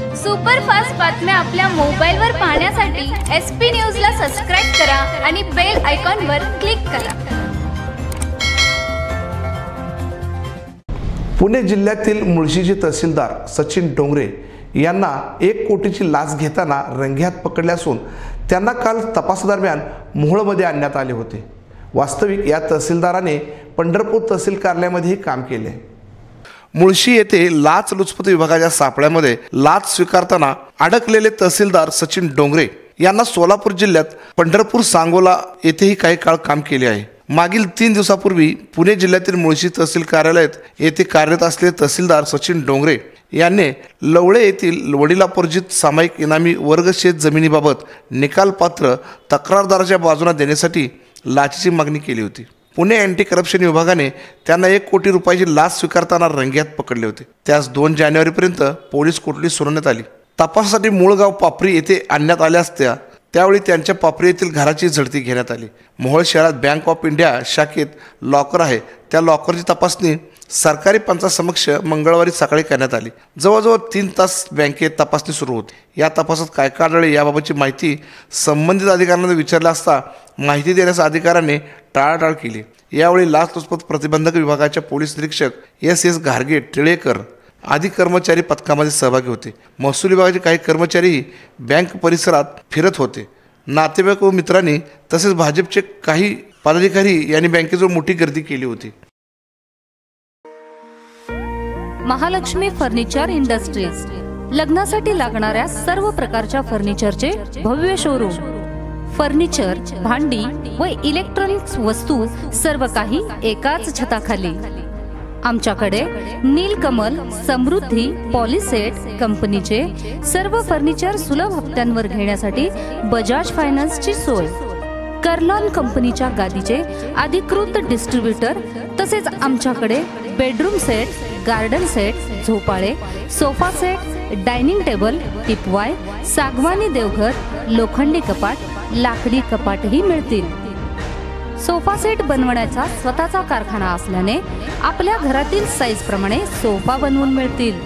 Superfast बातम्या आपल्या मोबाईलवर पाहण्यासाठी एस पी न्यूजला सबस्क्राईब करा आणि बेल आयकॉनवर क्लिक करा. पुणे जिल्ह्यातील मुळशीचे तहसीलदार सचिन डोंगरे यांना एक कोटीची लाच घेताना रंग्यात पकडले असून त्यांना काल तपासादरम्यान मोहोळमध्ये आणण्यात आले होते. वास्तविक या तहसीलदाराने पंढरपूर तहसील कार्यालयामध्येही काम केले. मुळशी येथे लाच लुचपत विभागाच्या सापळ्यामध्ये लाच स्वीकारताना अडकलेले तहसीलदार सचिन डोंगरे यांना सोलापूर जिल्ह्यात पंढरपूर सांगोला येथेही काही काळ काम केले आहे. मागील तीन दिवसापूर्वी पुणे जिल्ह्यातील मुळशी तहसील कार्यालयात येथे कार्यरत असलेले तहसीलदार सचिन डोंगरे यांनी लवळे येथील वडिलापर्जित सामायिक इनामी वर्ग शेत जमिनीबाबत निकालपात्र तक्रारदाराच्या बाजूला देण्यासाठी लाचेची मागणी केली होती. पुणे अँटी करप्शन विभागाने त्यांना एक कोटी रुपयाची लाच स्वीकारताना रंग्यात पकडले होते. त्यास दोन जानेवारीपर्यंत पोलीस कोठडी सुरवण्यात आली. तपासासाठी मूळगाव पापरी येथे आणण्यात आल्या असत्या त्यावेळी त्यांच्या पापरी येथील घराची झडती घेण्यात आली. मोहोळ शहरात बँक ऑफ इंडिया शाखेत लॉकर आहे. त्या लॉकरची तपासणी सरकारी पंचासमक्ष मंगळवारी सकाळी करण्यात आली. जवळजवळ तीन तास बँकेत तपासणी सुरू होती. या तपासात काय काय आढळले याबाबतची माहिती संबंधित अधिकाऱ्यांना विचारला असता माहिती देण्यास अधिकाऱ्याने टाळाटाळ केली. यावेळी लाचलुचपत प्रतिबंधक विभागाच्या पोलीस निरीक्षक एस एस घारगे टिळेकर आदी कर्मचारी पथकामध्ये सहभागी होते. महसूल विभागाचे काही कर्मचारीही बँक परिसरात फिरत होते. नातेवाईक व मित्रांनी तसेच भाजपचे काही पदाधिकारी यांनी बँकेजवळ मोठी गर्दी केली होती. Mahalakshmi furniture industries. लग्नासाठी लागणाऱ्या सर्व प्रकारच्या फर्निचरचे भव्य शोरूम फर्निचर भांडी व इलेक्ट्रॉनिक्स वस्तू सर्व काही एकाच छताखाली. आमच्याकडे नीलकमल समृद्धी पॉलिसेट कंपनीचे सर्व फर्निचर सुलभ हप्त्यांवर घेण्यासाठी बजाज फायनान्सची सोय. कर्लॉन कंपनीच्या गादीचे अधिकृत डिस्ट्रीब्युटर तसेच आमच्याकडे bedroom set garden set झोपाळे sofa set dining table teapoy सागवानी देवघर लोखंडी कपाट लाकडी कपाटही मिळतील. सोफा सेट बनवण्याचा स्वतःचा कारखाना असल्याने आपल्या घरातील साईज प्रमाणे सोफा बनवून मिळतील.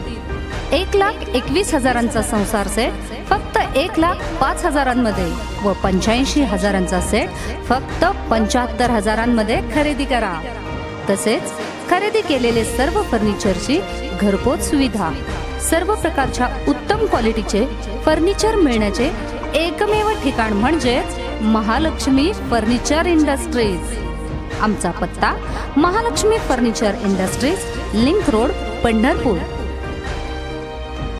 एक लाख एकवीस हजारांचा संसार सेट फक्त एक लाख पाच हजारांमध्ये व पंच्याऐंशी हजारांचा सेट फक्त पंच्याहत्तर हजारांमध्ये खरेदी करा. तसेच खरेदी केलेले सर्व फर्निचरची घरपोच सुविधा. सर्व प्रकारच्या उत्तम क्वालिटीचे फर्निचर मिळण्याचे एकमेव ठिकाण म्हणजेच महालक्ष्मी फर्निचर इंडस्ट्रीज. आमचा पत्ता Mahalakshmi furniture industries link road Pandharpur.